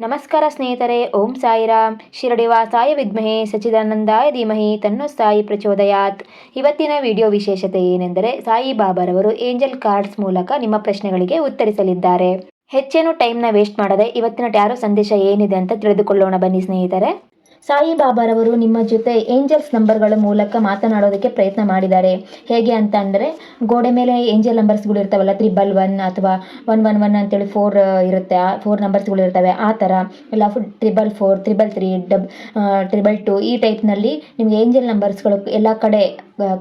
ನಮಸ್ಕಾರ ಸ್ನೇಹಿತರೆ, ಓಂ ಸಾಯಿರಾಮ್. ಶಿರಡಿವಾಸಾಯ ವಿದ್ಮಹೆ ಸಚಿದಾನಂದಾಯ ಧೀಮಹಿ ತನ್ನೋ ಸಾಯಿ ಪ್ರಚೋದಯಾತ್. ಇವತ್ತಿನ ವಿಡಿಯೋ ವಿಶೇಷತೆ ಏನೆಂದರೆ, ಸಾಯಿ ಬಾಬಾರವರು ಏಂಜಲ್ ಕಾರ್ಡ್ಸ್ ಮೂಲಕ ನಿಮ್ಮ ಪ್ರಶ್ನೆಗಳಿಗೆ ಉತ್ತರಿಸಲಿದ್ದಾರೆ. ಹೆಚ್ಚೇನು ಟೈಮ್ನ ವೇಸ್ಟ್ ಮಾಡದೆ ಇವತ್ತಿನ ಟ್ಯಾರೋ ಸಂದೇಶ ಏನಿದೆ ಅಂತ ತಿಳಿದುಕೊಳ್ಳೋಣ ಬನ್ನಿ ಸ್ನೇಹಿತರೆ. ಸಾಯಿ ಬಾಬಾರವರು ನಿಮ್ಮ ಜೊತೆ ಏಂಜಲ್ಸ್ ನಂಬರ್ಗಳ ಮೂಲಕ ಮಾತನಾಡೋದಕ್ಕೆ ಪ್ರಯತ್ನ ಮಾಡಿದ್ದಾರೆ. ಹೇಗೆ ಅಂತ ಅಂದರೆ, ಗೋಡೆ ಮೇಲೆ ಏಂಜಲ್ ನಂಬರ್ಸ್ಗಳು ಇರ್ತಾವಲ್ಲ, ತ್ರಿಬಲ್ ಒನ್ ಅಥವಾ ಒನ್ ಒನ್ ಒನ್ ಅಂತೇಳಿ ಫೋರ್ ಇರುತ್ತೆ. ಆ, ಫೋರ್ ನಂಬರ್ಸ್ಗಳು ಇರ್ತವೆ. ಆ ಥರ ಇಲ್ಲ ಟ್ರಿಬಲ್ ಫೋರ್, ತ್ರಿಬಲ್ ತ್ರೀ, ಡಬ್ ಟ್ರಿಬಲ್ ಟು ಈ ಟೈಪ್ನಲ್ಲಿ ನಿಮಗೆ ಏಂಜಲ್ ನಂಬರ್ಸ್ಗಳು ಎಲ್ಲ ಕಡೆ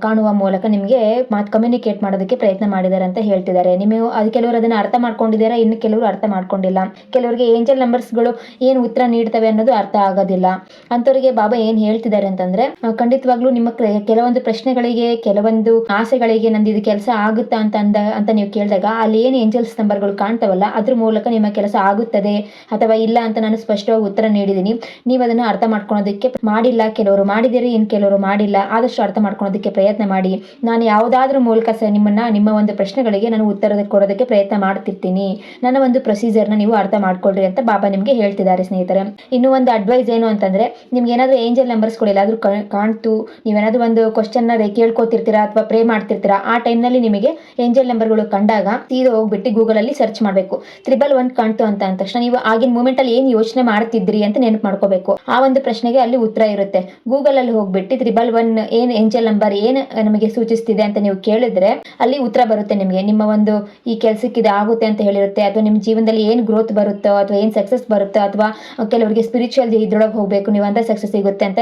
ಕಾಣುವ ಮೂಲಕ ನಿಮಗೆ ಮಾತು ಕಮ್ಯುನಿಕೇಟ್ ಮಾಡೋದಕ್ಕೆ ಪ್ರಯತ್ನ ಮಾಡಿದ್ದಾರೆ ಅಂತ ಹೇಳ್ತಿದ್ದಾರೆ. ನೀವು ಅದು ಕೆಲವರು ಅದನ್ನು ಅರ್ಥ ಮಾಡ್ಕೊಂಡಿದ್ದಾರೆ? ಇನ್ನು ಕೆಲವರು ಅರ್ಥ ಮಾಡ್ಕೊಂಡಿಲ್ಲ. ಕೆಲವರಿಗೆ ಏಂಜಲ್ ನಂಬರ್ಸ್ಗಳು ಏನು ಉತ್ತರ ನೀಡ್ತವೆ ಅನ್ನೋದು ಅರ್ಥ ಆಗೋದಿಲ್ಲ. ಅಂಥವ್ರಿಗೆ ಬಾಬಾ ಏನು ಹೇಳ್ತಿದ್ದಾರೆ ಅಂತಂದ್ರೆ ಖಂಡಿತವಾಗ್ಲೂ ನಿಮ್ಮ ಕೆಲವೊಂದು ಪ್ರಶ್ನೆಗಳಿಗೆ, ಕೆಲವೊಂದು ಆಸೆಗಳಿಗೆ ನಂದು ಇದು ಕೆಲಸ ಆಗುತ್ತಾ ಅಂತ ಅಂದ, ಅಂತ ನೀವು ಕೇಳಿದಾಗ, ಅಲ್ಲಿ ಏನು ಏಂಜಲ್ಸ್ ನಂಬರ್ಗಳು ಕಾಣ್ತಾವಲ್ಲ, ಅದ್ರ ಮೂಲಕ ನಿಮ್ಮ ಕೆಲಸ ಆಗುತ್ತದೆ ಅಥವಾ ಇಲ್ಲ ಅಂತ ನಾನು ಸ್ಪಷ್ಟವಾಗಿ ಉತ್ತರ ನೀಡಿದ್ದೀನಿ. ನೀವು ಅದನ್ನು ಅರ್ಥ ಮಾಡ್ಕೊಳೋದಕ್ಕೆ ಮಾಡಿಲ್ಲ, ಕೆಲವರು ಮಾಡಿದಿರಿ ಇನ್ನು ಕೆಲವರು ಮಾಡಿಲ್ಲ, ಆದಷ್ಟು ಅರ್ಥ ಮಾಡ್ಕೊಳೋದಕ್ಕೆ ಪ್ರಯತ್ನ ಮಾಡಿ. ನಾನು ಯಾವುದಾದ್ರೂ ಮೂಲಕ ಸಹ ನಿಮ್ಮನ್ನ, ನಿಮ್ಮ ಒಂದು ಪ್ರಶ್ನೆಗಳಿಗೆ ನಾನು ಉತ್ತರ ಕೊಡೋದಕ್ಕೆ ಪ್ರಯತ್ನ ಮಾಡ್ತಿರ್ತೀನಿ. ನನ್ನ ಒಂದು ಪ್ರೊಸೀಜರ್ನ ನೀವು ಅರ್ಥ ಮಾಡ್ಕೊಳ್ರಿ ಅಂತ ಬಾಬಾ ನಿಮಗೆ ಹೇಳ್ತಿದ್ದಾರೆ ಸ್ನೇಹಿತರೆ. ಇನ್ನು ಒಂದು ಅಡ್ವೈಸ್ ಏನು ಅಂತಂದ್ರೆ, ನಿಮ್ಗೆ ಏನಾದರೂ ಏಂಜಲ್ ನಂಬರ್ಸ್ಗಳು ಎಲ್ಲಾದರೂ ಕಾಣ್ತು. ನೀವೇನಾದರೂ ಒಂದು ಕ್ವಶನ್ನ ಕೇಳ್ಕೊತಿರ್ತೀರಾ ಅಥವಾ ಪ್ರೇ ಮಾಡ್ತಿರ್ತೀರಾ, ಆ ಟೈಮ್ನಲ್ಲಿ ನಿಮಗೆ ಏಂಜಲ್ ನಂಬರ್ಗಳು ಕಂಡಾಗ ತೀರ ಹೋಗ್ಬಿಟ್ಟು ಗೂಗಲಲ್ಲಿ ಸರ್ಚ್ ಮಾಡಬೇಕು. ತ್ರಿಬಲ್ ಒನ್ ಕಾಣ್ತು ಅಂತ ಅಂದ ತಕ್ಷಣ ನೀವು ಆಗಿನ ಮೂಮೆಂಟಲ್ಲಿ ಏನು ಯೋಚನೆ ಮಾಡ್ತಿದ್ರಿ ಅಂತ ನೆನಪು ಮಾಡ್ಕೋಬೇಕು. ಆ ಒಂದು ಪ್ರಶ್ನೆಗೆ ಅಲ್ಲಿ ಉತ್ತರ ಇರುತ್ತೆ. ಗೂಗಲಲ್ಲಿ ಹೋಗ್ಬಿಟ್ಟು ತ್ರಿಬಲ್ ಒನ್ ಏನು ಏಂಜಲ್ ನಂಬರ್ ಏನು ನಮಗೆ ಸೂಚಿಸ್ತಿದೆ ಅಂತ ನೀವು ಕೇಳಿದ್ರೆ ಅಲ್ಲಿ ಉತ್ತರ ಬರುತ್ತೆ ನಿಮಗೆ. ನಿಮ್ಮ ಒಂದು ಈ ಕೆಲಸಕ್ಕೆ ಇದು ಆಗುತ್ತೆ ಅಂತ ಹೇಳಿರುತ್ತೆ, ಅಥವಾ ನಿಮ್ಮ ಜೀವನದಲ್ಲಿ ಏನು ಗ್ರೋತ್ ಬರುತ್ತೋ ಅಥವಾ ಏನು ಸಕ್ಸಸ್ ಬರುತ್ತೋ, ಅಥವಾ ಕೆಲವರಿಗೆ ಸ್ಪಿರಿಚುವಲ್ ಇದ್ರೊಳಗೆ ಹೋಗಬೇಕು, ನೀವು ಅಂತ ಸಕ್ಸಸ್ ಸಿಗುತ್ತೆ ಅಂತ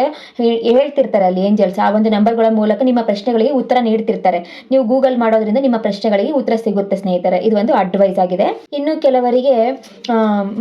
ಹೇಳ್ತಿರ್ತಾರೆ ಅಲ್ಲಿ ಏಂಜಲ್ಸ್ ಆ ಒಂದು ನಂಬರ್ಗಳ ಮೂಲಕ ನಿಮ್ಮ ಪ್ರಶ್ನೆಗಳಿಗೆ ಉತ್ತರ ನೀಡ್ತಿರ್ತಾರೆ. ನೀವು ಗೂಗಲ್ ಮಾಡೋದ್ರಿಂದ ನಿಮ್ಮ ಪ್ರಶ್ನೆಗಳಿಗೆ ಉತ್ತರ ಸಿಗುತ್ತೆ ಸ್ನೇಹಿತರೆ. ಇದು ಒಂದು ಅಡ್ವೈಸ್ ಆಗಿದೆ. ಇನ್ನು ಕೆಲವರಿಗೆ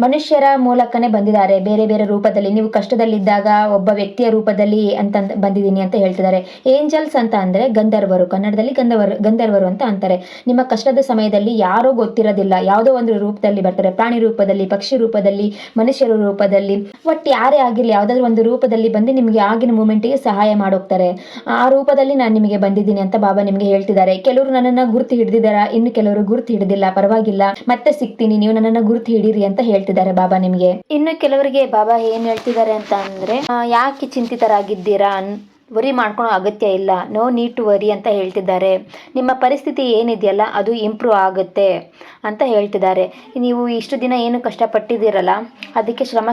ಮನುಷ್ಯರ ಮೂಲಕನೇ ಬಂದಿದ್ದಾರೆ. ಬೇರೆ ಬೇರೆ ರೂಪದಲ್ಲಿ ನೀವು ಕಷ್ಟದಲ್ಲಿದ್ದಾಗ ಒಬ್ಬ ವ್ಯಕ್ತಿಯ ರೂಪದಲ್ಲಿ ಅಂತ ಬಂದಿದ್ದೀನಿ ಅಂತ ಹೇಳ್ತಿದ್ದಾರೆ. ಏಂಜಲ್ಸ್ ಅಂತ ಅಂದ್ರೆ ಗಂಧರ್ವರು, ಕನ್ನಡದಲ್ಲಿ ಗಂಧರ್ವರು ಗಂಧರ್ವರು ಅಂತ ಅಂತಾರೆ. ನಿಮ್ಮ ಕಷ್ಟದ ಸಮಯದಲ್ಲಿ ಯಾರೋ ಗೊತ್ತಿರೋದಿಲ್ಲ. ಯಾವುದೋ ಒಂದು ರೂಪದಲ್ಲಿ ಬರ್ತಾರೆ. ಪ್ರಾಣಿ ರೂಪದಲ್ಲಿ, ಪಕ್ಷಿ ರೂಪದಲ್ಲಿ, ಮನುಷ್ಯರ ರೂಪದಲ್ಲಿ. ಒಟ್ಟು ಯಾರೇ ಆಗಿರಲಿ, ಯಾವುದಾದ್ರೂ ಒಂದು ರೂಪದಲ್ಲಿ ಬಂದು ನಿಮಗೆ ಆಗಿನ ಮೂಮೆಂಟಿಗೆ ಸಹಾಯ ಮಾಡೋಗ್ತಾರೆ ಆ ರೂಪದಲ್ಲಿ ನಾನು ನಿಮಗೆ ಬಂದಿದ್ದೀನಿ ಅಂತ ಬಾಬಾ ನಿಮಗೆ ಹೇಳ್ತಿದ್ದಾರೆ. ಕೆಲವರು ನನ್ನನ್ನು ಗುರುತು ಹಿಡಿದಿದ್ದಾರಾ? ಇನ್ನು ಕೆಲವರು ಗುರುತು ಹಿಡಿದಿಲ್ಲ. ಪರವಾಗಿಲ್ಲ. ಮತ್ತೆ ಸಿಗ್ತೀನಿ. ನೀವು ನನ್ನನ್ನು ಗುರುತು ಹಿಡೀರಿ ಅಂತ ಹೇಳ್ತಿದ್ದಾರೆ ಬಾಬಾ ನಿಮಗೆ. ಇನ್ನು ಕೆಲವರಿಗೆ ಬಾಬಾ ಏನ್ ಹೇಳ್ತಿದ್ದಾರೆ ಅಂತ ಅಂದ್ರೆ ಯಾಕೆ ಚಿಂತಿತರಾಗಿದ್ದೀರಾ ವರಿ ಮಾಡ್ಕೊಳೋ ಅಗತ್ಯ ಇಲ್ಲ. ನೋ ನೀಡ್ ಟು ವರಿ ಅಂತ ಹೇಳ್ತಿದ್ದಾರೆ. ನಿಮ್ಮ ಪರಿಸ್ಥಿತಿ ಏನಿದೆಯಲ್ಲ, ಅದು ಇಂಪ್ರೂವ್ ಆಗುತ್ತೆ ಅಂತ ಹೇಳ್ತಿದ್ದಾರೆ. ನೀವು ಇಷ್ಟು ದಿನ ಏನು ಕಷ್ಟಪಟ್ಟಿದ್ದೀರಲ್ಲ, ಅದಕ್ಕೆ ಶ್ರಮ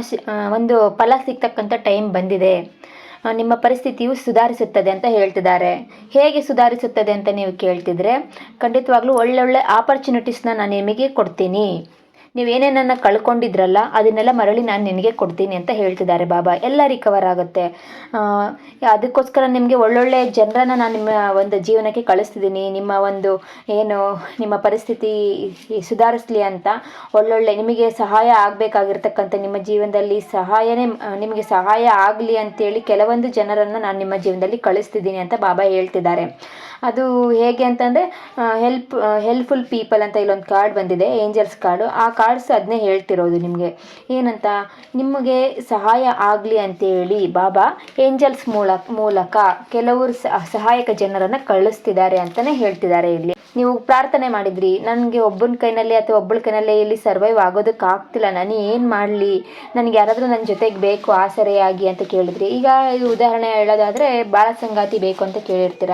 ಒಂದು ಫಲ ಸಿಗ್ತಕ್ಕಂಥ ಟೈಮ್ ಬಂದಿದೆ. ನಿಮ್ಮ ಪರಿಸ್ಥಿತಿಯು ಸುಧಾರಿಸುತ್ತದೆ ಅಂತ ಹೇಳ್ತಿದ್ದಾರೆ. ಹೇಗೆ ಸುಧಾರಿಸುತ್ತದೆ ಅಂತ ನೀವು ಕೇಳ್ತಿದ್ರೆ, ಖಂಡಿತವಾಗ್ಲೂ ಒಳ್ಳೊಳ್ಳೆ ಆಪರ್ಚುನಿಟೀಸ್ನ ನಾನು ನಿಮಗೆ ಕೊಡ್ತೀನಿ. ನೀವೇನೇನನ್ನ ಕಳ್ಕೊಂಡಿದ್ರಲ್ಲ, ಅದನ್ನೆಲ್ಲ ಮರಳಿ ನಾನು ನಿನಗೆ ಕೊಡ್ತೀನಿ ಅಂತ ಹೇಳ್ತಿದ್ದಾರೆ ಬಾಬಾ. ಎಲ್ಲ ರಿಕವರ್ ಆಗುತ್ತೆ. ಅದಕ್ಕೋಸ್ಕರ ನಿಮಗೆ ಒಳ್ಳೊಳ್ಳೆ ಜನರನ್ನ ನಾನು ನಿಮ್ಮ ಒಂದು ಜೀವನಕ್ಕೆ ಕಳಿಸ್ತಿದ್ದೀನಿ. ನಿಮ್ಮ ಒಂದು ಏನು, ನಿಮ್ಮ ಪರಿಸ್ಥಿತಿ ಸುಧಾರಿಸ್ಲಿ ಅಂತ ಒಳ್ಳೊಳ್ಳೆ ನಿಮಗೆ ಸಹಾಯ ಆಗಬೇಕಾಗಿರ್ತಕ್ಕಂಥ ನಿಮ್ಮ ಜೀವನದಲ್ಲಿ ಸಹಾಯನೇ, ನಿಮಗೆ ಸಹಾಯ ಆಗಲಿ ಅಂತೇಳಿ ಕೆಲವೊಂದು ಜನರನ್ನು ನಾನು ನಿಮ್ಮ ಜೀವನದಲ್ಲಿ ಕಳಿಸ್ತಿದ್ದೀನಿ ಅಂತ ಬಾಬಾ ಹೇಳ್ತಿದ್ದಾರೆ. ಅದು ಹೇಗೆ ಅಂತಂದರೆ ಹೆಲ್ಪ್ ಹೆಲ್ಪ್ಫುಲ್ ಪೀಪಲ್ ಅಂತ ಇಲ್ಲೊಂದು ಕಾರ್ಡ್ ಬಂದಿದೆ ಏಂಜಲ್ಸ್ ಕಾರ್ಡು ಆ ಕಾರ್ಡ್ಸ್ ಅದನ್ನೇ ಹೇಳ್ತಿರೋದು ನಿಮಗೆ. ಏನಂತ? ನಿಮಗೆ ಸಹಾಯ ಆಗಲಿ ಅಂತೇಳಿ ಬಾಬಾ ಏಂಜಲ್ಸ್ ಮೂಲಕ ಮೂಲಕ ಕೆಲವರು ಸಹಾಯಕ ಜನರನ್ನು ಕಳಿಸ್ತಿದ್ದಾರೆ ಅಂತಲೇ ಹೇಳ್ತಿದ್ದಾರೆ ಇಲ್ಲಿ. ನೀವು ಪ್ರಾರ್ಥನೆ ಮಾಡಿದ್ರಿ, ನನಗೆ ಒಬ್ಬನ ಕೈನಲ್ಲಿ ಅಥವಾ ಒಬ್ಬಳ ಕೈನಲ್ಲಿ ಇಲ್ಲಿ ಸರ್ವೈವ್ ಆಗೋದಕ್ಕೆ ಆಗ್ತಿಲ್ಲ, ನಾನು ಏನು ಮಾಡಲಿ? ನನಗೆ ಯಾರಾದರೂ ನನ್ನ ಜೊತೆಗೆ ಬೇಕು, ಆಸರೆಯಾಗಿ ಅಂತ ಕೇಳಿದ್ರಿ. ಈಗ ಇದು ಉದಾಹರಣೆ ಹೇಳೋದಾದರೆ, ಬಾಳ ಸಂಗಾತಿ ಬೇಕು ಅಂತ ಕೇಳಿರ್ತೀರ?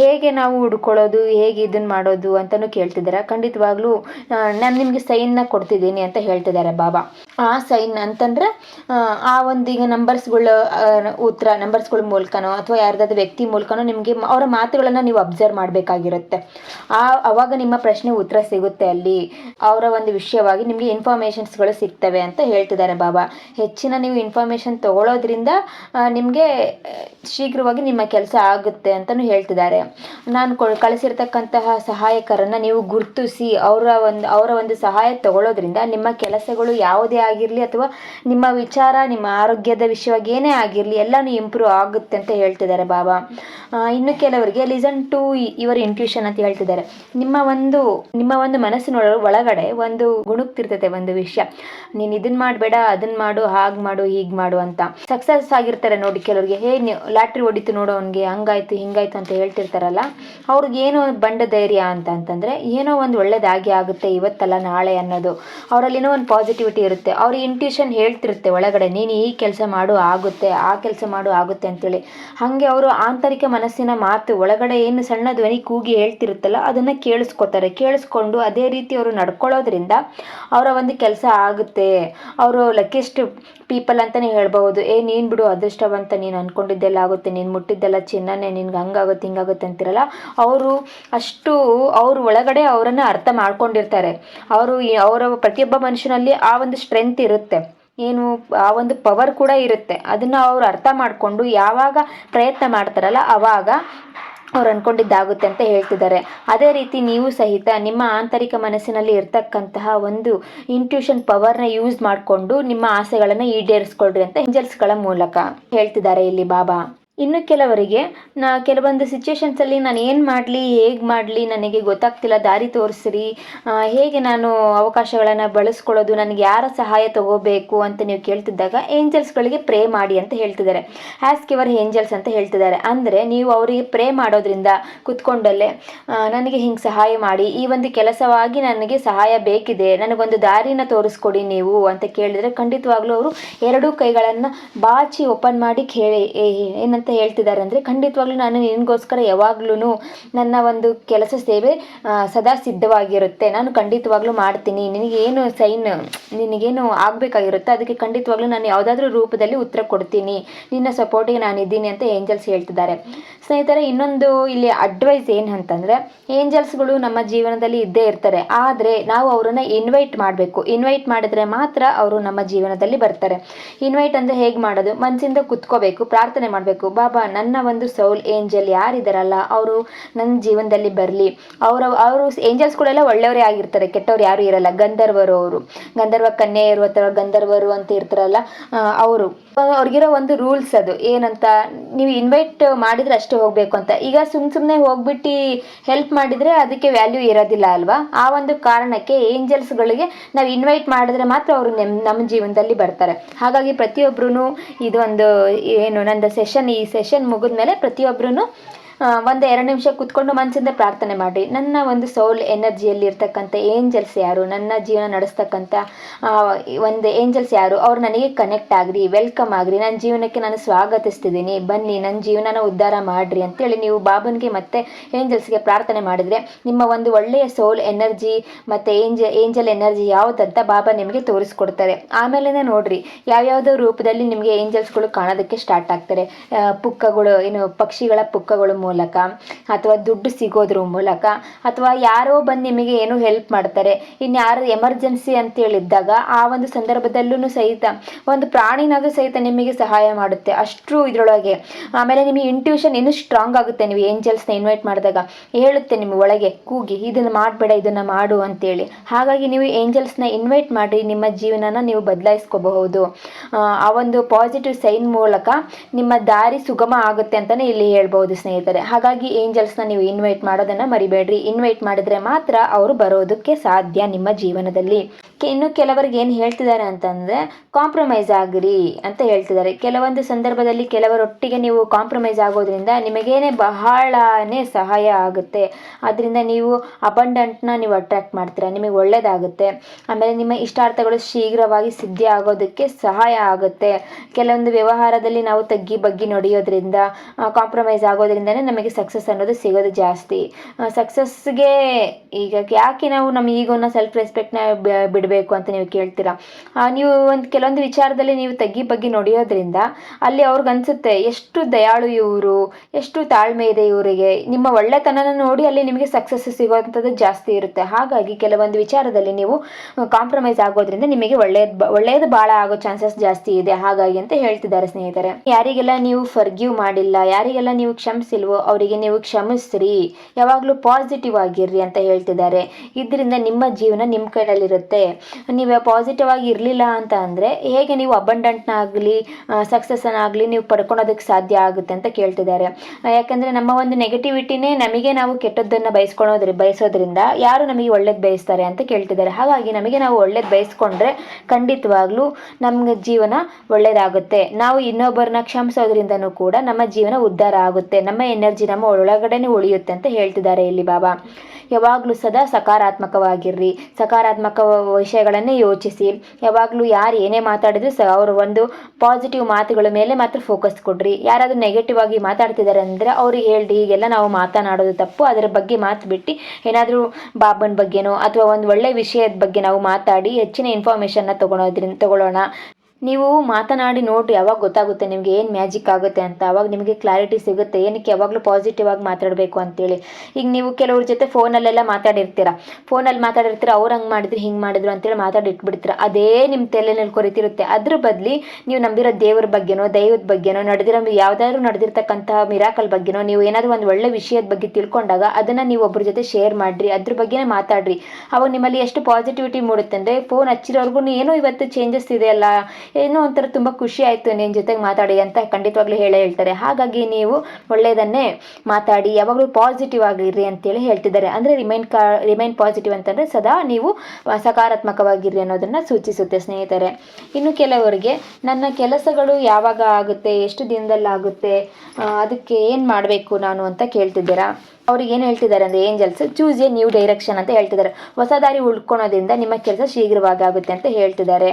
ಹೇಗೆ ನಾವು ಹುಡ್ಕೊಳ್ಳೋದು, ಹೇಗೆ ಇದನ್ನು ಮಾಡೋದು ಅಂತಲೂ ಕೇಳ್ತಿದ್ದಾರೆ? ಖಂಡಿತವಾಗ್ಲೂ ನಾನು ನಿಮಗೆ ಸೈನ್ನ ಕೊಡ್ತಿದ್ದೀನಿ ಅಂತ ಹೇಳ್ತಿದ್ದಾರೆ ಬಾಬಾ. ಆ ಸೈನ್ ಅಂತಂದ್ರೆ ಆ, ಒಂದು ಈಗ ನಂಬರ್ಸ್ಗಳು ಉತ್ತರ ನಂಬರ್ಸ್ಗಳ ಮೂಲಕನೋ ಅಥವಾ ಯಾರ್ದಾದ್ರು ವ್ಯಕ್ತಿ ಮೂಲಕನೋ ನಿಮಗೆ ಅವರ ಮಾತುಗಳನ್ನು ನೀವು ಅಬ್ಸರ್ವ್ ಮಾಡಬೇಕಾಗಿರುತ್ತೆ. ಆ ಅವಾಗ ನಿಮ್ಮ ಪ್ರಶ್ನೆ ಉತ್ತರ ಸಿಗುತ್ತೆ ಅಲ್ಲಿ. ಅವರ ಒಂದು ವಿಷಯವಾಗಿ ನಿಮಗೆ ಇನ್ಫಾರ್ಮೇಷನ್ಸ್ಗಳು ಸಿಗ್ತವೆ ಅಂತ ಹೇಳ್ತಿದ್ದಾರೆ ಬಾಬಾ. ಹೆಚ್ಚಿನ ನೀವು ಇನ್ಫಾರ್ಮೇಷನ್ ತಗೊಳ್ಳೋದ್ರಿಂದ ನಿಮಗೆ ಶೀಘ್ರವಾಗಿ ನಿಮ್ಮ ಕೆಲಸ ಆಗುತ್ತೆ ಅಂತಲೂ ಹೇಳ್ತಿದ್ದಾರೆ. ನಾನು ಕಳಿಸಿರ್ತಕ್ಕಂತಹ ಸಹಾಯಕರನ್ನು ನೀವು ಗುರುತಿಸಿ ಅವರ ಒಂದು ಅವರ ಒಂದು ಸಹಾಯ ತಗೊಳ್ಳೋದ್ರಿಂದ ನಿಮ್ಮ ಕೆಲಸಗಳು ಯಾವುದೇ ಆಗಿರಲಿ ಅಥವಾ ನಿಮ್ಮ ವಿಚಾರ, ನಿಮ್ಮ ಆರೋಗ್ಯದ ವಿಷಯವಾಗಿ ಏನೇ ಆಗಿರಲಿ ಎಲ್ಲನೂ ಇಂಪ್ರೂವ್ ಆಗುತ್ತೆ ಅಂತ ಹೇಳ್ತಿದ್ದಾರೆ ಬಾಬಾ. ಇನ್ನು ಕೆಲವರಿಗೆ ಲಿಸನ್ ಟು ಯುವರ್ ಇಂಟ್ಯೂಷನ್ ಅಂತ ಹೇಳ್ತಿದ್ದಾರೆ. ನಿಮ್ಮ ಒಂದು ನಿಮ್ಮ ಒಂದು ಮನಸ್ಸಿನೊಳ ಒಳಗಡೆ ಒಂದು ಗುಣುಕ್ತಿರ್ತೈತೆ ಒಂದು ವಿಷಯ. ನೀನು ಇದನ್ನ ಮಾಡಬೇಡ ಅದನ್ನ ಮಾಡು, ಹಾಗೆ ಮಾಡು, ಹೀಗೆ ಮಾಡು ಅಂತ. ಸಕ್ಸಸ್ ಆಗಿರ್ತಾರೆ ನೋಡಿ ಕೆಲವರಿಗೆ. ಹೇ ನೀವು ಲ್ಯಾಟ್ರಿ ಹೊಡಿತು ನೋಡು ಅವ್ನಿಗೆ, ಹಂಗಾಯ್ತು, ಹಿಂಗಾಯ್ತು ಅಂತ ಹೇಳ್ತಿರ್ತಾರಲ್ಲ, ಅವ್ರಿಗೆ ಏನೋ ಬಂಡ ಧೈರ್ಯ ಅಂತ ಅಂತಂದ್ರೆ, ಏನೋ ಒಂದು ಒಳ್ಳೇದಾಗಿ ಆಗುತ್ತೆ ಇವತ್ತಲ್ಲ, ನಾಳೆ ಅನ್ನೋದು. ಅವರಲ್ಲಿ ಏನೋ ಒಂದು ಪಾಸಿಟಿವಿಟಿ ಇರುತ್ತೆ. ಅವ್ರ ಇಂಟ್ಯೂಷನ್ ಹೇಳ್ತಿರುತ್ತೆ ಒಳಗಡೆ, ನೀನು ಈ ಕೆಲಸ ಮಾಡು, ಆಗುತ್ತೆ, ಆ ಕೆಲಸ ಮಾಡು, ಆಗುತ್ತೆ ಅಂತೇಳಿ. ಹಾಗೆ ಅವರು ಆಂತರಿಕ ಮನಸ್ಸಿನ ಮಾತು, ಒಳಗಡೆ ಏನು ಸಣ್ಣ ಧ್ವನಿ ಕೂಗಿ ಹೇಳ್ತಿರುತ್ತಲ್ಲ ಅದನ್ನು ಕೇಳಿಸ್ಕೊತಾರೆ. ಕೇಳಿಸ್ಕೊಂಡು ಅದೇ ರೀತಿ ಅವರು ನಡ್ಕೊಳ್ಳೋದ್ರಿಂದ ಅವರ ಒಂದು ಕೆಲಸ ಆಗುತ್ತೆ. ಅವರು ಲಕ್ಕಿಸ್ಟ್ ಪೀಪಲ್ ಅಂತಲೇ ಹೇಳ್ಬೋದು ಏ, ನೀನು ಬಿಡು, ಅದೃಷ್ಟವಂತ, ನೀನು ಅಂದ್ಕೊಂಡಿದ್ದೆಲ್ಲ ಆಗುತ್ತೆ. ನೀನು ಮುಟ್ಟಿದ್ದೆಲ್ಲ ಚಿನ್ನನೇ, ನಿನ್ಗೆ ಹಂಗಾಗುತ್ತೆ, ಹಿಂಗಾಗುತ್ತೆ ಅಂತಿರಲ್ಲ, ಅವರು ಅಷ್ಟು ಅವ್ರ ಒಳಗಡೆ ಅವರನ್ನು ಅರ್ಥ ಮಾಡ್ಕೊಂಡಿರ್ತಾರೆ. ಅವರು ಅವರ ಪ್ರತಿಯೊಬ್ಬ ಮನುಷ್ಯನಲ್ಲಿ ಆ ಒಂದು ಸ್ಟ್ರೆಂತ್ ಇರುತ್ತೆ. ಏನು, ಆ ಒಂದು ಪವರ್ ಕೂಡ ಇರುತ್ತೆ. ಅದನ್ನು ಅವರು ಅರ್ಥ ಮಾಡಿಕೊಂಡು ಯಾವಾಗ ಪ್ರಯತ್ನ ಮಾಡ್ತಾರಲ್ಲ ಆವಾಗ ಅವ್ರು ಅಂದ್ಕೊಂಡಿದ್ದಾಗುತ್ತೆ ಅಂತ ಹೇಳ್ತಿದ್ದಾರೆ. ಅದೇ ರೀತಿ ನೀವು ಸಹಿತ ನಿಮ್ಮ ಆಂತರಿಕ ಮನಸ್ಸಿನಲ್ಲಿ ಇರ್ತಕ್ಕಂತಹ ಒಂದು ಇಂಟ್ಯೂಷನ್ ಪವರ್ನ ಯೂಸ್ ಮಾಡಿಕೊಂಡು ನಿಮ್ಮ ಆಸೆಗಳನ್ನು ಈಡೇರಿಸ್ಕೊಳ್ರಿ ಅಂತ ಏಂಜಲ್ಸ್ಗಳ ಮೂಲಕ ಹೇಳ್ತಿದ್ದಾರೆ ಇಲ್ಲಿ ಬಾಬಾ. ಇನ್ನು ಕೆಲವರಿಗೆ, ನಾ ಕೆಲವೊಂದು ಸಿಚುವೇಶನ್ಸಲ್ಲಿ ನಾನು ಏನು ಮಾಡಲಿ, ಹೇಗೆ ಮಾಡಲಿ, ನನಗೆ ಗೊತ್ತಾಗ್ತಿಲ್ಲ, ದಾರಿ ತೋರಿಸ್ರಿ ಹೇಗೆ ನಾನು ಅವಕಾಶಗಳನ್ನು ಬಳಸ್ಕೊಳ್ಳೋದು, ನನಗೆ ಯಾರ ಸಹಾಯ ತಗೋಬೇಕು ಅಂತ ನೀವು ಕೇಳ್ತಿದ್ದಾಗ ಏಂಜಲ್ಸ್ಗಳಿಗೆ ಪ್ರೇ ಮಾಡಿ ಅಂತ ಹೇಳ್ತಿದ್ದಾರೆ. ಹ್ಯಾಸ್ ಕಿವರ್ ಏಂಜಲ್ಸ್ ಅಂತ ಹೇಳ್ತಿದ್ದಾರೆ. ಅಂದರೆ ನೀವು ಅವರಿಗೆ ಪ್ರೇ ಮಾಡೋದ್ರಿಂದ ಕುತ್ಕೊಂಡಲ್ಲೇ ನನಗೆ ಹಿಂಗೆ ಸಹಾಯ ಮಾಡಿ, ಈ ಒಂದು ಕೆಲಸವಾಗಿ ನನಗೆ ಸಹಾಯ ಬೇಕಿದೆ, ನನಗೊಂದು ದಾರಿನ ತೋರಿಸ್ಕೊಡಿ ನೀವು ಅಂತ ಕೇಳಿದರೆ ಖಂಡಿತವಾಗ್ಲೂ ಅವರು ಎರಡೂ ಕೈಗಳನ್ನು ಬಾಚಿ ಓಪನ್ ಮಾಡಿ ಕೇಳಿ, ಏ- ಏನಂತ ಹೇಳ್ತಿದ್ದಾರೆ ಅಂದರೆ ಖಂಡಿತವಾಗ್ಲೂ ನಾನು ನಿನಗೋಸ್ಕರ ಯಾವಾಗ್ಲೂ ನನ್ನ ಒಂದು ಕೆಲಸ ಸೇವೆ ಸದಾ ಸಿದ್ಧವಾಗಿರುತ್ತೆ. ನಾನು ಖಂಡಿತವಾಗ್ಲೂ ಮಾಡ್ತೀನಿ. ನಿನಗೇನು ಸೈನ್ ನಿನಗೇನು ಆಗಬೇಕಾಗಿರುತ್ತೆ, ಅದಕ್ಕೆ ಖಂಡಿತವಾಗ್ಲೂ ನಾನು ಯಾವುದಾದ್ರೂ ರೂಪದಲ್ಲಿ ಉತ್ತರ ಕೊಡ್ತೀನಿ. ನಿನ್ನ ಸಪೋರ್ಟಿಗೆ ನಾನು ಇದ್ದೀನಿ ಅಂತ ಏಂಜಲ್ಸ್ ಹೇಳ್ತಿದ್ದಾರೆ. ಸ್ನೇಹಿತರೆ, ಇನ್ನೊಂದು ಇಲ್ಲಿ ಅಡ್ವೈಸ್ ಏನು ಅಂತಂದರೆ ಏಂಜಲ್ಸ್ಗಳು ನಮ್ಮ ಜೀವನದಲ್ಲಿ ಇದ್ದೇ ಇರ್ತಾರೆ. ಆದರೆ ನಾವು ಅವರನ್ನು ಇನ್ವೈಟ್ ಮಾಡಬೇಕು. ಇನ್ವೈಟ್ ಮಾಡಿದ್ರೆ ಮಾತ್ರ ಅವರು ನಮ್ಮ ಜೀವನದಲ್ಲಿ ಬರ್ತಾರೆ. ಇನ್ವೈಟ್ ಅಂದರೆ ಹೇಗೆ ಮಾಡೋದು? ಮನಸ್ಸಿಂದ ಕುತ್ಕೋಬೇಕು, ಪ್ರಾರ್ಥನೆ ಮಾಡಬೇಕು. ಬಾಬಾ, ನನ್ನ ಒಂದು ಸೌಲ್ ಏಂಜಲ್ ಯಾರಿದ್ದಾರಲ್ಲ ಅವರು ನನ್ನ ಜೀವನದಲ್ಲಿ ಬರಲಿ. ಅವರ, ಅವರು ಏಂಜಲ್ಸ್ಗಳೆಲ್ಲ ಒಳ್ಳೆಯವರೇ ಆಗಿರ್ತಾರೆ, ಕೆಟ್ಟವ್ರು ಯಾರು ಇರಲ್ಲ. ಗಂಧರ್ವರು ಅವರು. ಗಂಧರ್ವ ಕನ್ಯೆ ಇರುವ ಅಥವಾ ಗಂಧರ್ವರು ಅಂತ ಇರ್ತಾರಲ್ಲ ಅವರು. ಅವ್ರಿಗಿರೋ ಒಂದು ರೂಲ್ಸ್ ಅದು. ಏನಂತ, ನೀವು ಇನ್ವೈಟ್ ಮಾಡಿದ್ರೆ ಅಷ್ಟೇ ಹೋಗಬೇಕು ಅಂತ. ಈಗ ಸುಮ್ ಸುಮ್ಮನೆ ಹೋಗ್ಬಿಟ್ಟು ಹೆಲ್ಪ್ ಮಾಡಿದರೆ ಅದಕ್ಕೆ ವ್ಯಾಲ್ಯೂ ಇರೋದಿಲ್ಲ ಅಲ್ವಾ? ಆ ಒಂದು ಕಾರಣಕ್ಕೆ ಏಂಜಲ್ಸ್ಗಳಿಗೆ ನಾವು ಇನ್ವೈಟ್ ಮಾಡಿದ್ರೆ ಮಾತ್ರ ಅವರು ನಮ್ಮ ಜೀವನದಲ್ಲಿ ಬರ್ತಾರೆ. ಹಾಗಾಗಿ ಪ್ರತಿಯೊಬ್ಬರೂ ಇದು ಒಂದು ಏನು, ನಂದು ಸೆಷನ್ ಈ ಸೆಷನ್ ಮುಗಿದ್ಮೇಲೆ ಪ್ರತಿಯೊಬ್ಬರೂ ಒಂದು ಎರಡು ನಿಮಿಷ ಕುತ್ಕೊಂಡು ಮನಸ್ಸಿಂದ ಪ್ರಾರ್ಥನೆ ಮಾಡಿ. ನನ್ನ ಒಂದು ಸೌಲ್ ಎನರ್ಜಿಯಲ್ಲಿ ಇರ್ತಕ್ಕಂಥ ಏಂಜಲ್ಸ್ ಯಾರು? ನನ್ನ ಜೀವನ ನಡೆಸ್ತಕ್ಕಂಥ ಒಂದು ಏಂಜಲ್ಸ್ ಯಾರು? ಅವ್ರು ನನಗೆ ಕನೆಕ್ಟ್ ಆಗ್ರಿ ವೆಲ್ಕಮ್ ಆಗ್ರಿ. ನನ್ನ ಜೀವನಕ್ಕೆ ನಾನು ಸ್ವಾಗತಿಸ್ತಿದ್ದೀನಿ. ಬನ್ನಿ ನನ್ನ ಜೀವನನ ಉದ್ಧಾರ ಮಾಡ್ರಿ ಅಂತೇಳಿ ನೀವು ಬಾಬನ್ಗೆ ಮತ್ತೆ ಏಂಜಲ್ಸ್ಗೆ ಪ್ರಾರ್ಥನೆ ಮಾಡಿದರೆ, ನಿಮ್ಮ ಒಂದು ಒಳ್ಳೆಯ ಸೋಲ್ ಎನರ್ಜಿ ಮತ್ತು ಏಂಜ ಏಂಜಲ್ ಎನರ್ಜಿ ಯಾವುದಂತ ಬಾಬಾ ನಿಮಗೆ ತೋರಿಸ್ಕೊಡ್ತಾರೆ. ಆಮೇಲೆ ನೋಡ್ರಿ, ಯಾವ್ಯಾವುದೋ ರೂಪದಲ್ಲಿ ನಿಮಗೆ ಏಂಜಲ್ಸ್ಗಳು ಕಾಣೋದಕ್ಕೆ ಸ್ಟಾರ್ಟ್ ಆಗ್ತಾರೆ. ಪುಕ್ಕಗಳು, ಏನು ಪಕ್ಷಿಗಳ ಪುಕ್ಕಗಳು ಮೂಲಕ ಅಥವಾ ದುಡ್ಡು ಸಿಗೋದ್ರ ಮೂಲಕ ಅಥವಾ ಯಾರೋ ಬಂದು ನಿಮಗೆ ಏನೋ ಹೆಲ್ಪ್ ಮಾಡ್ತಾರೆ. ಇನ್ಯಾರು ಎಮರ್ಜೆನ್ಸಿ ಅಂತ ಹೇಳಿದ್ದಾಗ ಆ ಒಂದು ಸಂದರ್ಭದಲ್ಲೂ ಸಹಿತ ಒಂದು ಪ್ರಾಣಿನಾದ್ರೂ ಸಹಿತ ನಿಮಗೆ ಸಹಾಯ ಮಾಡುತ್ತೆ. ಅಷ್ಟು ಇದರೊಳಗೆ ಆಮೇಲೆ ನಿಮಗೆ ಇಂಟ್ಯೂಷನ್ ಇನ್ನೂ ಸ್ಟ್ರಾಂಗ್ ಆಗುತ್ತೆ. ನೀವು ಏಂಜಲ್ಸ್ನ ಇನ್ವೈಟ್ ಮಾಡಿದಾಗ ಹೇಳುತ್ತೆ ನಿಮ್ಮ ಒಳಗೆ, ಕೂಗಿ, ಇದನ್ನು ಮಾಡಬೇಡ, ಇದನ್ನು ಮಾಡು ಅಂತೇಳಿ. ಹಾಗಾಗಿ ನೀವು ಏಂಜಲ್ಸ್ನ ಇನ್ವೈಟ್ ಮಾಡಿ ನಿಮ್ಮ ಜೀವನನ ನೀವು ಬದಲಾಯಿಸ್ಕೋಬಹುದು. ಆ ಒಂದು ಪಾಸಿಟಿವ್ ಸೈನ್ ಮೂಲಕ ನಿಮ್ಮ ದಾರಿ ಸುಗಮ ಆಗುತ್ತೆ ಅಂತಲೇ ಇಲ್ಲಿ ಹೇಳ್ಬೋದು ಸ್ನೇಹಿತರೆ. ಹಾಗಾಗಿ ಏಂಜಲ್ಸ್ನ ನೀವು ಇನ್ವೈಟ್ ಮಾಡೋದನ್ನ ಮರಿಬೇಡ್ರಿ. ಇನ್ವೈಟ್ ಮಾಡಿದ್ರೆ ಮಾತ್ರ ಅವರು ಬರೋದಕ್ಕೆ ಸಾಧ್ಯ ನಿಮ್ಮ ಜೀವನದಲ್ಲಿ. ಇನ್ನು ಕೆಲವರಿಗೆ ಏನು ಹೇಳ್ತಿದ್ದಾರೆ ಅಂತಂದರೆ ಕಾಂಪ್ರಮೈಸ್ ಆಗಿರಿ ಅಂತ ಹೇಳ್ತಿದ್ದಾರೆ. ಕೆಲವೊಂದು ಸಂದರ್ಭದಲ್ಲಿ ಕೆಲವರೊಟ್ಟಿಗೆ ನೀವು ಕಾಂಪ್ರಮೈಸ್ ಆಗೋದ್ರಿಂದ ನಿಮಗೇನೆ ಬಹಳನೇ ಸಹಾಯ ಆಗುತ್ತೆ. ಅದರಿಂದ ನೀವು ಅಬಂಡೆಂಟ್ನ ನೀವು ಅಟ್ರಾಕ್ಟ್ ಮಾಡ್ತೀರಾ, ನಿಮಗೆ ಒಳ್ಳೆಯದಾಗುತ್ತೆ ಆಮೇಲೆ ನಿಮ್ಮ ಇಷ್ಟಾರ್ಥಗಳು ಶೀಘ್ರವಾಗಿ ಸಿದ್ಧಿ ಆಗೋದಕ್ಕೆ ಸಹಾಯ ಆಗುತ್ತೆ. ಕೆಲವೊಂದು ವ್ಯವಹಾರದಲ್ಲಿ ನಾವು ತಗ್ಗಿ ಬಗ್ಗಿ ನಡೆಯೋದ್ರಿಂದ ಕಾಂಪ್ರಮೈಸ್ ಆಗೋದ್ರಿಂದನೇ ನಮಗೆ ಸಕ್ಸಸ್ ಅನ್ನೋದು ಸಿಗೋದು ಜಾಸ್ತಿ. ಸಕ್ಸಸ್ಗೆ ಈಗ ಯಾಕೆ ನಾವು ನಮ್ಮ ಈಗೋನ ಸೆಲ್ಫ್ ರೆಸ್ಪೆಕ್ಟ್ನ ಬಿಡಬೇಕು ಅಂತ ನೀವು ಕೇಳ್ತೀರಾ? ನೀವು ಒಂದು ಕೆಲವೊಂದು ವಿಚಾರದಲ್ಲಿ ನೀವು ತಗ್ಗಿ ಬಗ್ಗೆ ನೋಡಿಯೋದ್ರಿಂದ ಅಲ್ಲಿ ಅವ್ರಿಗೆ ಅನ್ಸುತ್ತೆ, ಎಷ್ಟು ದಯಾಳು ಇವರು, ಎಷ್ಟು ತಾಳ್ಮೆ ಇದೆ ಇವರಿಗೆ. ನಿಮ್ಮ ಒಳ್ಳೆತನನ ನೋಡಿ ಅಲ್ಲಿ ನಿಮಗೆ ಸಕ್ಸಸ್ ಸಿಗೋವಂಥದ್ದು ಜಾಸ್ತಿ ಇರುತ್ತೆ. ಹಾಗಾಗಿ ಕೆಲವೊಂದು ವಿಚಾರದಲ್ಲಿ ನೀವು ಕಾಂಪ್ರಮೈಸ್ ಆಗೋದ್ರಿಂದ ನಿಮಗೆ ಒಳ್ಳೆಯದು ಒಳ್ಳೆಯದು ಭಾಳ ಆಗೋ ಚಾನ್ಸಸ್ ಜಾಸ್ತಿ ಇದೆ. ಹಾಗಾಗಿ ಅಂತ ಹೇಳ್ತಿದ್ದಾರೆ ಸ್ನೇಹಿತರೆ. ಯಾರಿಗೆಲ್ಲ ನೀವು ಫರ್ಗ್ಯೂ ಮಾಡಿಲ್ಲ, ಯಾರಿಗೆಲ್ಲ ನೀವು ಕ್ಷಮಿಸಿಲ್ವೋ ಅವರಿಗೆ ನೀವು ಕ್ಷಮಿಸ್ರಿ. ಯಾವಾಗಲೂ ಪಾಸಿಟಿವ್ ಆಗಿರ್ರಿ ಅಂತ ಹೇಳ್ತಿದ್ದಾರೆ. ಇದರಿಂದ ನಿಮ್ಮ ಜೀವನ ನಿಮ್ಮ ಕೈಯಲ್ಲಿರುತ್ತೆ. ನೀವು ಪಾಸಿಟಿವ್ ಆಗಿ ಇರಲಿಲ್ಲ ಅಂತ ಅಂದರೆ ಹೇಗೆ ನೀವು ಅಬಂಡೆಂಟ್ನಾಗಲಿ ಸಕ್ಸಸ್ಸನ್ನಾಗಲಿ ನೀವು ಪಡ್ಕೊಳೋದಕ್ಕೆ ಸಾಧ್ಯ ಆಗುತ್ತೆ ಅಂತ ಕೇಳ್ತಿದ್ದಾರೆ. ಯಾಕಂದರೆ ನಮ್ಮ ಒಂದು ನೆಗೆಟಿವಿಟಿನೇ ನಮಗೆ ನಾವು ಕೆಟ್ಟದ್ದನ್ನು ಬಯಸ್ಕೊಳೋದ್ರಿ, ಬಯಸೋದ್ರಿಂದ ಯಾರು ನಮಗೆ ಒಳ್ಳೇದು ಬಯಸ್ತಾರೆ ಅಂತ ಕೇಳ್ತಿದ್ದಾರೆ. ಹಾಗಾಗಿ ನಮಗೆ ನಾವು ಒಳ್ಳೇದು ಬಯಸ್ಕೊಂಡ್ರೆ ಖಂಡಿತವಾಗ್ಲೂ ನಮ್ಗೆ ಜೀವನ ಒಳ್ಳೇದಾಗುತ್ತೆ. ನಾವು ಇನ್ನೊಬ್ಬರನ್ನ ಕ್ಷಮಿಸೋದ್ರಿಂದನೂ ಕೂಡ ನಮ್ಮ ಜೀವನ ಉದ್ಧಾರ ಆಗುತ್ತೆ. ನಮ್ಮ ಎನರ್ಜಿ ನಮ್ಮ ಒಳಗಡೆನೆ ಉಳಿಯುತ್ತೆ ಅಂತ ಹೇಳ್ತಿದ್ದಾರೆ ಇಲ್ಲಿ ಬಾಬಾ. ಯಾವಾಗಲೂ ಸದಾ ಸಕಾರಾತ್ಮಕವಾಗಿರ್ರಿ. ಸಕಾರಾತ್ಮಕ ವಿಷಯಗಳನ್ನೇ ಯೋಚಿಸಿ. ಯಾವಾಗಲೂ ಯಾರು ಏನೇ ಮಾತಾಡಿದ್ರು ಸಹ ಅವರು ಒಂದು ಪಾಸಿಟಿವ್ ಮಾತುಗಳ ಮೇಲೆ ಮಾತ್ರ ಫೋಕಸ್ ಕೊಡ್ರಿ. ಯಾರಾದರೂ ನೆಗೆಟಿವ್ ಆಗಿ ಮಾತಾಡ್ತಿದ್ದಾರೆ ಅಂದರೆ ಅವ್ರಿಗೆ ಹೇಳಿ ಹೀಗೆಲ್ಲ ನಾವು ಮಾತನಾಡೋದು ತಪ್ಪು. ಅದರ ಬಗ್ಗೆ ಮಾತು ಬಿಟ್ಟು ಏನಾದರೂ ಬಾಬನ ಬಗ್ಗೆನೋ ಅಥವಾ ಒಂದು ಒಳ್ಳೆಯ ವಿಷಯದ ಬಗ್ಗೆ ನಾವು ಮಾತಾಡಿ ಹೆಚ್ಚಿನ ಇನ್ಫಾರ್ಮೇಷನ್ನ ತೊಗೊಳೋದ್ರಿಂದ ತಗೊಳ್ಳೋಣ ನೀವು ಮಾತನಾಡಿ ನೋಡಿ ಯಾವಾಗ ಗೊತ್ತಾಗುತ್ತೆ, ನಿಮಗೆ ಏನು ಮ್ಯಾಜಿಕ್ ಆಗುತ್ತೆ ಅಂತ, ಅವಾಗ ನಿಮಗೆ ಕ್ಲಾರಿಟಿ ಸಿಗುತ್ತೆ, ಏನಕ್ಕೆ ಯಾವಾಗಲೂ ಪಾಸಿಟಿವ್ ಆಗಿ ಮಾತಾಡಬೇಕು ಅಂತೇಳಿ. ಈಗ ನೀವು ಕೆಲವ್ರ ಜೊತೆ ಫೋನಲ್ಲೆಲ್ಲ ಮಾತಾಡಿರ್ತೀರ ಫೋನಲ್ಲಿ ಮಾತಾಡಿರ್ತೀರ, ಅವ್ರು ಹಂಗೆ ಮಾಡಿದ್ರು, ಹಿಂಗೆ ಮಾಡಿದ್ರು ಅಂತೇಳಿ ಮಾತಾಡಿ ಇಟ್ಬಿಡ್ತೀರ ಅದೇ ನಿಮ್ಮ ತಲೆನಲ್ಲಿ ಕೊರಿತಿರುತ್ತೆ. ಅದ್ರ ಬದಲಿ ನೀವು ನಂಬಿರೋ ದೇವ್ರ ಬಗ್ಗೆನೋ, ದೈವದ ಬಗ್ಗೆನೋ, ನಡೆದಿರೋ ಯಾವುದಾದ್ರು ನಡೆದಿರ್ತಕ್ಕಂತಹ ಮಿರಾಕಲ್ ಬಗ್ಗೆನೋ, ನೀವು ಏನಾದರೂ ಒಂದು ಒಳ್ಳೆ ವಿಷಯದ ಬಗ್ಗೆ ತಿಳ್ಕೊಂಡಾಗ ಅದನ್ನು ನೀವು ಒಬ್ಬರ ಜೊತೆ ಶೇರ್ ಮಾಡಿರಿ, ಅದ್ರ ಬಗ್ಗೆನೇ ಮಾತಾಡ್ರಿ. ಅವಾಗ ನಿಮ್ಮಲ್ಲಿ ಎಷ್ಟು ಪಾಸಿಟಿವಿಟಿ ಮೂಡುತ್ತೆ ಅಂದರೆ ಫೋನ್ ಹಚ್ಚಿರೋರ್ಗು ಏನೋ ಇವತ್ತು ಚೇಂಜಸ್ ಇದೆ ಅಲ್ಲ ಏನೋ ಒಂಥರ ತುಂಬ ಖುಷಿ ಆಯಿತು ನಿನ್ನ ಜೊತೆಗೆ ಮಾತಾಡಿ ಅಂತ ಖಂಡಿತವಾಗ್ಲೂ ಹೇಳೇ ಹೇಳ್ತಾರೆ. ಹಾಗಾಗಿ ನೀವು ಒಳ್ಳೆಯದನ್ನೇ ಮಾತಾಡಿ, ಯಾವಾಗಲೂ ಪಾಸಿಟಿವ್ ಆಗಿರ್ರಿ ಅಂತೇಳಿ ಹೇಳ್ತಿದ್ದಾರೆ. ಅಂದರೆ ರಿಮೈನ್ ಕಾ ರಿಮೈನ್ ಪಾಸಿಟಿವ್ ಅಂತಂದರೆ ಸದಾ ನೀವು ಸಕಾರಾತ್ಮಕವಾಗಿರಿ ಸಕಾರಾತ್ಮಕವಾಗಿರ್ರಿ ಅನ್ನೋದನ್ನು ಸೂಚಿಸುತ್ತೆ ಸ್ನೇಹಿತರೆ. ಇನ್ನು ಕೆಲವರಿಗೆ, ನನ್ನ ಕೆಲಸಗಳು ಯಾವಾಗ ಆಗುತ್ತೆ, ಎಷ್ಟು ದಿನದಲ್ಲಾಗುತ್ತೆ ಆಗುತ್ತೆ ಅದಕ್ಕೆ ಏನು ಮಾಡಬೇಕು ನಾನು ಅಂತ ಕೇಳ್ತಿದ್ದೀರಾ? ಅವ್ರಿಗೆ ಏನು ಹೇಳ್ತಿದ್ದಾರೆ ಅಂದರೆ angels choose a new direction ಅಂತ ಹೇಳ್ತಿದ್ದಾರೆ. ಹೊಸ ದಾರಿ ಉಳ್ಕೊಳೋದ್ರಿಂದ ನಿಮ್ಮ ಕೆಲಸ ಶೀಘ್ರವಾಗಿ ಆಗುತ್ತೆ ಅಂತ ಹೇಳ್ತಿದ್ದಾರೆ.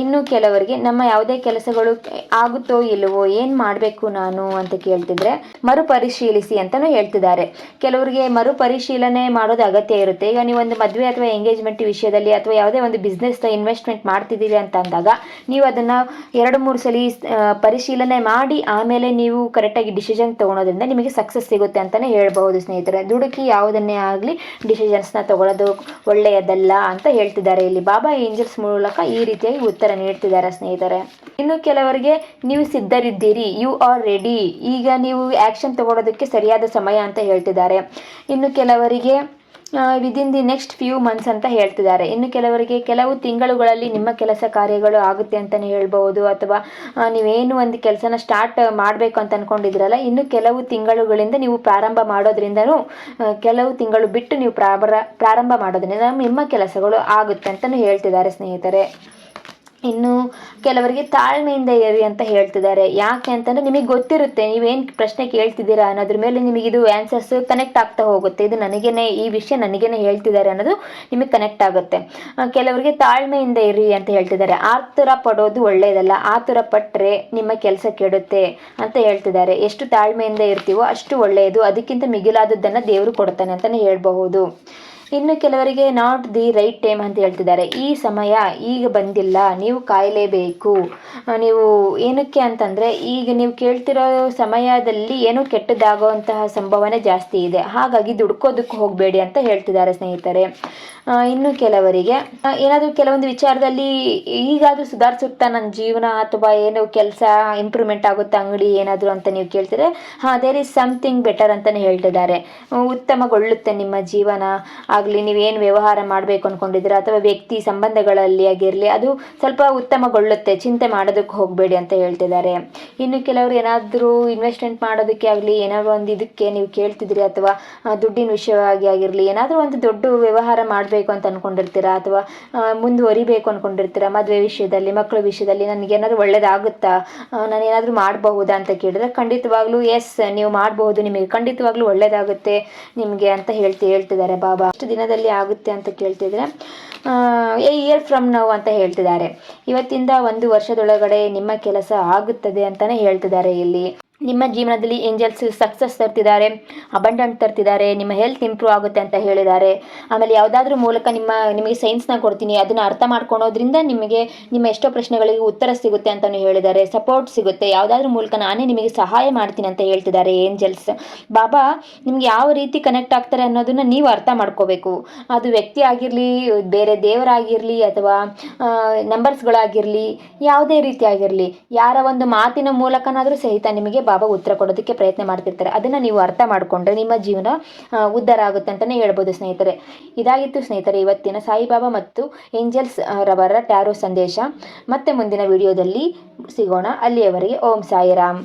ಇನ್ನು ಕೆಲವರಿಗೆ, ನಮ್ಮ ಯಾವುದೇ ಕೆಲಸಗಳು ಆಗುತ್ತೋ ಇಲ್ಲವೋ, ಏನು ಮಾಡಬೇಕು ನಾನು ಅಂತ ಕೇಳ್ತಿದ್ರೆ, ಮರುಪರಿಶೀಲಿಸಿ ಅಂತಲೂ ಹೇಳ್ತಿದ್ದಾರೆ. ಕೆಲವರಿಗೆ ಮರುಪರಿಶೀಲನೆ ಮಾಡೋದು ಅಗತ್ಯ ಇರುತ್ತೆ. ಈಗ ನೀವು ಒಂದು ಮದುವೆ ಅಥವಾ ಎಂಗೇಜ್ಮೆಂಟ್ ವಿಷಯದಲ್ಲಿ ಅಥವಾ ಯಾವುದೇ ಒಂದು ಬಿಸ್ನೆಸ್ ಇನ್ವೆಸ್ಟ್ಮೆಂಟ್ ಮಾಡ್ತಿದ್ದೀರಿ ಅಂತ ಅಂದಾಗ, ನೀವು ಅದನ್ನು ಎರಡು, ಮೂರು ಸಲ ಪರಿಶೀಲನೆ ಮಾಡಿ ಆಮೇಲೆ ನೀವು ಕರೆಕ್ಟಾಗಿ ಡಿಸಿಷನ್ ತೊಗೊಳೋದ್ರಿಂದ ನಿಮಗೆ ಸಕ್ಸಸ್ ಸಿಗುತ್ತೆ ಅಂತಲೇ ಹೇಳ್ಬಹುದು ಸ್ನೇಹಿತರೆ. ದುಡುಕಿ ಯಾವುದನ್ನೇ ಆಗಲಿ ಡಿಸಿಷನ್ಸ್ನ ತಗೊಳ್ಳೋದು ಒಳ್ಳೆಯದಲ್ಲ ಅಂತ ಹೇಳ್ತಿದ್ದಾರೆ ಇಲ್ಲಿ. ಬಾಬಾ ಏಂಜಲ್ಸ್ ಮೂಲಕ ಈ ರೀತಿಯಾಗಿ ಉತ್ತರ ನೀಡ್ತಿದ್ದಾರೆ, ಸ್ನೇಹಿತರೆ. ಇನ್ನು ಕೆಲವರಿಗೆ ನೀವು ಸಿದ್ಧರಿದ್ದೀರಿ ಯು ಆರ್ ರೆಡಿ ಈಗ ನೀವು ಆ್ಯಕ್ಷನ್ ತಗೊಳ್ಳೋದಕ್ಕೆ ಸರಿಯಾದ ಸಮಯ ಅಂತ ಹೇಳ್ತಿದ್ದಾರೆ. ಇನ್ನು ಕೆಲವರಿಗೆ within the next few months ಅಂತ ಹೇಳ್ತಿದ್ದಾರೆ. ಇನ್ನು ಕೆಲವರಿಗೆ ಕೆಲವು ತಿಂಗಳುಗಳಲ್ಲಿ ನಿಮ್ಮ ಕೆಲಸ ಕಾರ್ಯಗಳು ಆಗುತ್ತೆ ಅಂತಲೇ ಹೇಳ್ಬೋದು ಅಥವಾ ನೀವೇನು ಒಂದು ಕೆಲಸನ ಸ್ಟಾರ್ಟ್ ಮಾಡಬೇಕು ಅಂತ ಅಂದ್ಕೊಂಡಿದ್ರಲ್ಲ ಇನ್ನು ಕೆಲವು ತಿಂಗಳುಗಳಿಂದ ನೀವು ಪ್ರಾರಂಭ ಮಾಡೋದ್ರಿಂದನೂ ಕೆಲವು ತಿಂಗಳು ಬಿಟ್ಟು ನೀವು ಪ್ರಾರ ಪ್ರಾರಂಭ ಮಾಡೋದ್ರಿಂದ ನಿಮ್ಮ ಕೆಲಸಗಳು ಆಗುತ್ತೆ ಅಂತಲೂ ಹೇಳ್ತಿದ್ದಾರೆ ಸ್ನೇಹಿತರೆ. ಇನ್ನು ಕೆಲವರಿಗೆ ತಾಳ್ಮೆಯಿಂದ ಇರಿ ಅಂತ ಹೇಳ್ತಿದ್ದಾರೆ. ಯಾಕೆ ಅಂತಂದರೆ ನಿಮಗೆ ಗೊತ್ತಿರುತ್ತೆ, ನೀವೇನು ಪ್ರಶ್ನೆ ಕೇಳ್ತಿದ್ದೀರಾ ಅನ್ನೋದ್ರ ಮೇಲೆ ನಿಮಗೆ ಇದು ಆನ್ಸರ್ಸ್ ಕನೆಕ್ಟ್ ಆಗ್ತಾ ಹೋಗುತ್ತೆ. ಇದು ನನಗೇನೆ, ಈ ವಿಷಯ ನನಗೇನೆ ಹೇಳ್ತಿದ್ದಾರೆ ಅನ್ನೋದು ನಿಮಗೆ ಕನೆಕ್ಟ್ ಆಗುತ್ತೆ. ಕೆಲವರಿಗೆ ತಾಳ್ಮೆಯಿಂದ ಇರಿ ಅಂತ ಹೇಳ್ತಿದ್ದಾರೆ. ಆತುರ ಪಡೋದು ಒಳ್ಳೆಯದಲ್ಲ ಆತುರ ಪಟ್ಟರೆ ನಿಮ್ಮ ಕೆಲಸ ಕೆಡುತ್ತೆ ಅಂತ ಹೇಳ್ತಿದ್ದಾರೆ. ಎಷ್ಟು ತಾಳ್ಮೆಯಿಂದ ಇರ್ತೀವೋ ಅಷ್ಟು ಒಳ್ಳೆಯದು ಅದಕ್ಕಿಂತ ಮಿಗಿಲಾದದ್ದನ್ನು ದೇವರು ಕೊಡ್ತಾನೆ ಅಂತಲೇ ಹೇಳ್ಬಹುದು. ಇನ್ನು ಕೆಲವರಿಗೆ ನಾಟ್ ದಿ ರೈಟ್ ಟೈಮ್ ಅಂತ ಹೇಳ್ತಿದ್ದಾರೆ. ಈ ಸಮಯ ಈಗ ಬಂದಿಲ್ಲ. ನೀವು ಕಾಯಲೇಬೇಕು. ನೀವು ಏನಕ್ಕೆ ಅಂತಂದರೆ, ಈಗ ನೀವು ಕೇಳ್ತಿರೋ ಸಮಯದಲ್ಲಿ ಏನೋ ಕೆಟ್ಟದಾಗುವಂತಹ ಸಂಭವನೆ ಜಾಸ್ತಿ ಇದೆ. ಹಾಗಾಗಿ ದುಡ್ಕೋದಕ್ಕೆ ಹೋಗಬೇಡಿ ಅಂತ ಹೇಳ್ತಿದ್ದಾರೆ ಸ್ನೇಹಿತರೆ. ಇನ್ನು ಕೆಲವರಿಗೆ. ಏನಾದರೂ ಕೆಲವೊಂದು ವಿಚಾರದಲ್ಲಿ ಈಗಾದರೂ ಸುಧಾರಿಸುತ್ತಾ ನನ್ನ ಜೀವನ ಅಥವಾ ಏನು ಕೆಲಸ ಇಂಪ್ರೂವ್ಮೆಂಟ್ ಆಗುತ್ತಾ ಅಂಗಡಿ ಏನಾದರೂ ಅಂತ ನೀವು ಕೇಳ್ತಿದ್ರೆ, ಹಾಂ ದೇರ್ ಇಸ್ ಸಮಥಿಂಗ್ ಬೆಟರ್ ಅಂತಲೇ ಹೇಳ್ತಿದ್ದಾರೆ. ಉತ್ತಮಗೊಳ್ಳುತ್ತೆ ನಿಮ್ಮ ಜೀವನ. ಆಗಲಿ ನೀವೇನು ವ್ಯವಹಾರ ಮಾಡಬೇಕು ಅಂದ್ಕೊಂಡಿದ್ದೀರಾ ಅಥವಾ ವ್ಯಕ್ತಿ ಸಂಬಂಧಗಳಲ್ಲಿ ಆಗಿರಲಿ, ಅದು ಸ್ವಲ್ಪ ಉತ್ತಮಗೊಳ್ಳುತ್ತೆ. ಚಿಂತೆ ಮಾಡೋದಕ್ಕೆ ಹೋಗಬೇಡಿ ಅಂತ ಹೇಳ್ತಿದ್ದಾರೆ. ಇನ್ನು ಕೆಲವರು ಏನಾದರೂ ಇನ್ವೆಸ್ಟ್ಮೆಂಟ್ ಮಾಡೋದಕ್ಕೆ ಆಗಲಿ, ಏನಾದರೂ ಒಂದು ಇದಕ್ಕೆ ನೀವು ಕೇಳ್ತಿದ್ರಿ ಅಥವಾ ದುಡ್ಡಿನ ವಿಷಯವಾಗಿ ಆಗಿರಲಿ, ಏನಾದರೂ ಒಂದು ದೊಡ್ಡ ವ್ಯವಹಾರ ಮಾಡಬೇಕು ಅಂತ ಅಂದ್ಕೊಂಡಿರ್ತೀರಾ ಅಥವಾ ಮುಂದುವರಿಬೇಕು ಅಂದ್ಕೊಂಡಿರ್ತೀರಾ ಮದುವೆ ವಿಷಯದಲ್ಲಿ ಮಕ್ಕಳ ವಿಷಯದಲ್ಲಿ? ನನಗೇನಾದರೂ ಒಳ್ಳೇದಾಗುತ್ತಾ? ಆ, ನಾನು ಏನಾದರೂ ಮಾಡಬಹುದಾ ಅಂತ ಕೇಳಿದ್ರೆ ಖಂಡಿತವಾಗ್ಲೂ ಎಸ್ ನೀವು ಮಾಡಬಹುದು. ನಿಮಗೆ ಖಂಡಿತವಾಗ್ಲೂ ಒಳ್ಳೇದಾಗುತ್ತೆ ನಿಮಗೆ ಅಂತ ಹೇಳ್ತಿ ಹೇಳ್ತಿದ್ದಾರೆ ಬಾಬಾ. ಅಷ್ಟು ದಿನದಲ್ಲಿ ಆಗುತ್ತೆ ಅಂತ ಕೇಳ್ತಿದ್ರೆ ಎ ಇಯರ್ ಫ್ರಮ್ ನೌ ಅಂತ ಹೇಳ್ತಿದ್ದಾರೆ. ಇವತ್ತಿಂದ ಒಂದು ವರ್ಷದೊಳಗಡೆ ನಿಮ್ಮ ಕೆಲಸ ಆಗುತ್ತದೆ ಅಂತಲೇ ಹೇಳ್ತಿದ್ದಾರೆ ಇಲ್ಲಿ. ನಿಮ್ಮ ಜೀವನದಲ್ಲಿ ಏಂಜಲ್ಸ್ ಸಕ್ಸಸ್ ತರ್ತಿದ್ದಾರೆ ಅಬಂಡೆಂಟ್ ತರ್ತಿದ್ದಾರೆ, ನಿಮ್ಮ ಹೆಲ್ತ್ ಇಂಪ್ರೂವ್ ಆಗುತ್ತೆ ಅಂತ ಹೇಳಿದ್ದಾರೆ. ಆಮೇಲೆ ಯಾವುದಾದ್ರೂ ಮೂಲಕ ನಿಮ್ಮ, ನಿಮಗೆ ಸೈನ್ಸ್ನ ಕೊಡ್ತೀನಿ, ಅದನ್ನು ಅರ್ಥ ಮಾಡ್ಕೊಳೋದ್ರಿಂದ ನಿಮಗೆ, ನಿಮ್ಮ ಎಷ್ಟೋ ಪ್ರಶ್ನೆಗಳಿಗೆ ಉತ್ತರ ಸಿಗುತ್ತೆ ಅಂತಲೂ ಹೇಳಿದ್ದಾರೆ. ಸಪೋರ್ಟ್ ಸಿಗುತ್ತೆ. ಯಾವುದಾದ್ರೂ ಮೂಲಕ ನಾನೇ ನಿಮಗೆ ಸಹಾಯ ಮಾಡ್ತೀನಿ ಅಂತ ಹೇಳ್ತಿದ್ದಾರೆ ಏಂಜಲ್ಸ್. ಬಾಬಾ, ನಿಮ್ಗೆ ಯಾವ ರೀತಿ ಕನೆಕ್ಟ್ ಆಗ್ತಾರೆ ಅನ್ನೋದನ್ನು ನೀವು ಅರ್ಥ ಮಾಡ್ಕೋಬೇಕು. ಅದು ವ್ಯಕ್ತಿ ಆಗಿರಲಿ, ಬೇರೆ ದೇವರಾಗಿರಲಿ ಅಥವಾ ನಂಬರ್ಸ್ಗಳಾಗಿರಲಿ ಯಾವುದೇ ರೀತಿ ಆಗಿರಲಿ, ಯಾರ ಒಂದು ಮಾತಿನ ಮೂಲಕನಾದರೂ ಸಹಿತ ನಿಮಗೆ ಬಾಬಾ ಉತ್ತರ ಕೊಡೋದಕ್ಕೆ ಪ್ರಯತ್ನ ಮಾಡ್ತಿರ್ತಾರೆ. ಅದನ್ನು ನೀವು ಅರ್ಥ ಮಾಡಿಕೊಂಡ್ರೆ ನಿಮ್ಮ ಜೀವನ ಉದ್ಧಾರ ಆಗುತ್ತೆ ಅಂತಲೇ ಹೇಳ್ಬೋದು ಸ್ನೇಹಿತರೆ. ಇದಾಗಿತ್ತು ಸ್ನೇಹಿತರೆ ಇವತ್ತಿನ ಸಾಯಿಬಾಬಾ ಮತ್ತು ಏಂಜಲ್ಸ್ ರವರ ಟ್ಯಾರೋ ಸಂದೇಶ. ಮತ್ತೆ ಮುಂದಿನ ವಿಡಿಯೋದಲ್ಲಿ ಸಿಗೋಣ. ಅಲ್ಲಿಯವರೆಗೆ ಓಂ ಸಾಯಿರಾಮ್.